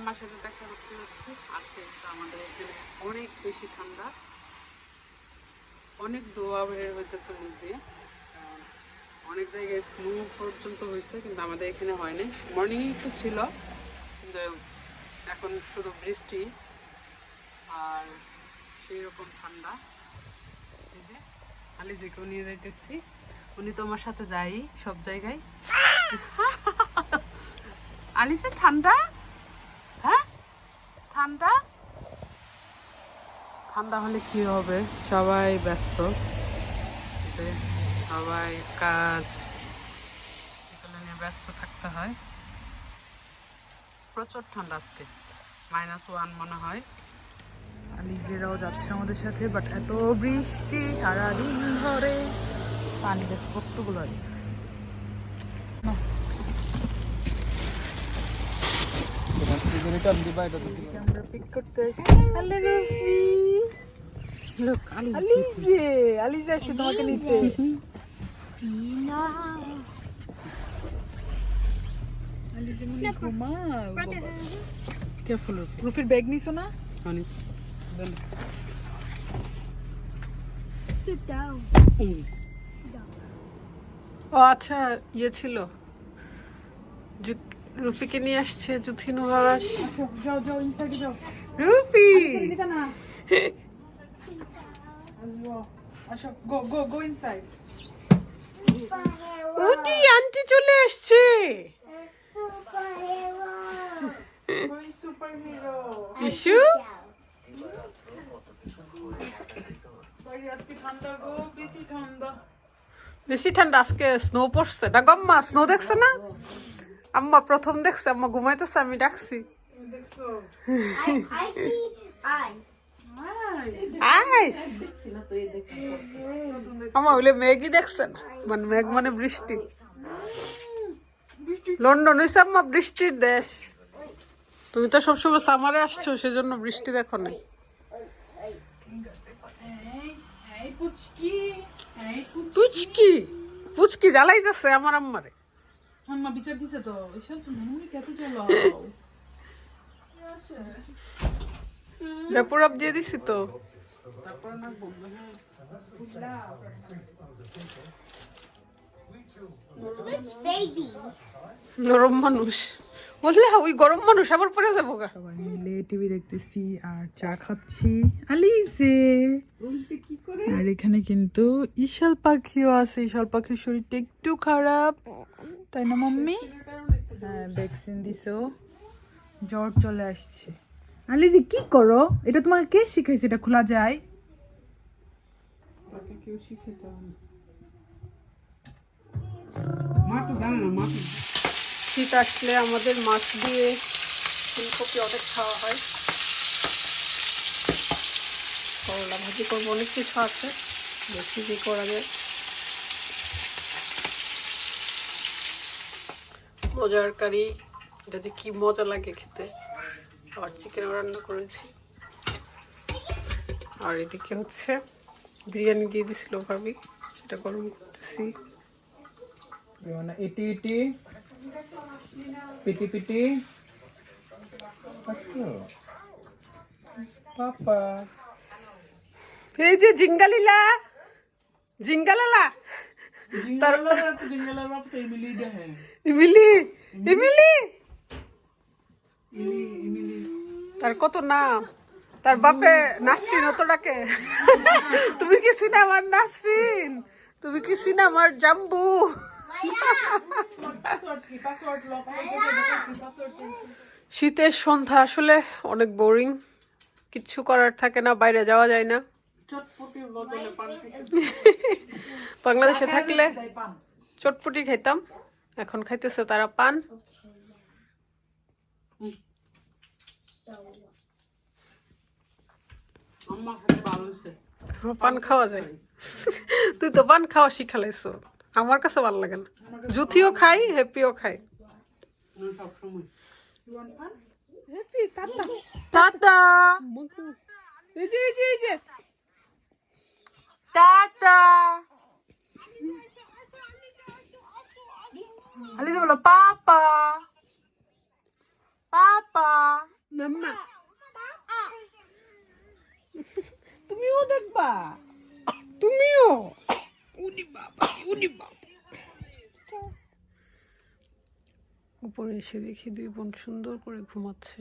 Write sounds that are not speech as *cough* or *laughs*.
আম্মার সাথে দেখা করতে যাচ্ছি। আজকে কিন্তু আমাদের এখানে অনেক বেশি ঠান্ডা। অনেক দোয়া বের হইতেছে মুখ অনেক জায়গায় স্নো পর্যন্ত হয়েছে, কিন্তু আমাদের এখানে হয়নি মর্নিং একটু ছিল, কিন্তু এখন শুধু বৃষ্টি আর সেই রকম ঠান্ডা। এই যে খালি যে কেউ নিয়ে যাইতেছি। উনি তো আমার সাথে যাই সব জায়গায়। আলিসে ঠান্ডা? ঠান্ডা? ঠান্ডা হলে কি হবে? সবাই ব্যস্ত। সবাই কাজ, এগুলো নিয়ে ব্যস্ত থাকতে হয়। প্রচুর ঠান্ডা আজকে। মাইনাস ওয়ান মনে হয়। নিজেরাও যাচ্ছে আমাদের সাথে বাট এত বৃষ্টি সারাদিন ধরে। পানি দেখ কতগুলো আলিস ক্যামেরা পিক করতে আসছি। হ্যালো রফি লোক আলিজে আলিজে আসছে তোমাকে নিতে। আলিজে মনে ঘুমাও কেয়ারফুল রফির ব্যাগ নিছো না? আলিস দেন। Sit down. ও আচ্ছা ইয়ে ছিল। রুফিকে নিয়ে আসছে জুথি নুহাস রুফি. উটি আন্টি চলে আসছে। ইস্যু বেশি ঠান্ডা। আজকে স্নো পড়ছে। না গম্মা স্নো দেখছে না? আম্মা প্রথম দেখছে আম্মা ঘুমাইতেছে আমি ডাকছি। দেখছ আম্মা বলে ম্যাগি দেখছেন মানে মেঘ মানে বৃষ্টি। লন্ডন হইছে আম্মা বৃষ্টির দেশ। তুমি তো সবসময় সামারে আসছো সেজন্য বৃষ্টি দেখো এই পুচকি? পুচকি জ্বালাইতেছে আমার আম্মারে। আম্মা বিচার দিছে তো। এসব তো মনে কত চলো ভেপুর আপ দিয়ে দিছি তো। তারপর না বন্ধ Switch নরম মানুষ। বললে ওই গরম মানুষ আবার পরে যাব গা। সবাই মিলে টিভি দেখতেছি আর চা খাচ্ছি। আলিজে। কি করে? আর এখানে কিন্তু ইশাল পাখিও আছে। ইশাল পাখির শরীরটা একটু খারাপ। তাই না মাম্মি? হ্যাঁ ভ্যাকসিন দিছো। জ্বর চলে আসছে। আলিজি কি করো? এটা তোমাকে কে শিখাইছে এটা খোলা যায়? শীত আসলে আমাদের মাছ দিয়ে ফুলকপি অনেক খাওয়া হয়। করলা ভাজি করব অনেক কিছু আছে। দেখি কি করা যায় মজার কারি এটা যে কি মজা লাগে খেতে। আবার চিকেন রান্না করেছি। আর এদিকে হচ্ছে বিরিয়ানি দিয়ে দিছিল ভাবি সেটা গরম করতেছি। এটি এটি পিটি পিটি। পাপা এই যে জিঙ্গালিলা জিঙ্গালালা। তার জিঙ্গলার বাপ তো ইমিলি দেহে ইমিলি? ইমিলি। ইলি ইমিলি তার কত নাম? তার বাপে নাসরিন অত ডাকে তুমি কি সিনেমার নাসরিন? তুমি কি সিনেমার জাম্বু? শীতের সন্ধ্যা আসলে অনেক বোরিং কিচ্ছু করার থাকে না বাইরে যাওয়া যায় না। বাংলাদেশে থাকলে চটপটি খাইতাম এখন খাইতেছে তারা পান। পান খাওয়া যায়। *laughs* তুই তো পান খাওয়া শিখালাইছো আমার কাছে ভালো লাগে না। জুথিও খাই হ্যাপিও খাই। ইউ ওয়ান্ট পান টাটা। টাটা। এই যে এই যে এই যে। টাটা। বলো পাপা পাপা মাম্মা তুমিও দেখবা তুমিও উনি বাবা উনি বাবা উপরে এসে দেখি দুই বোন সুন্দর করে ঘুমাচ্ছে।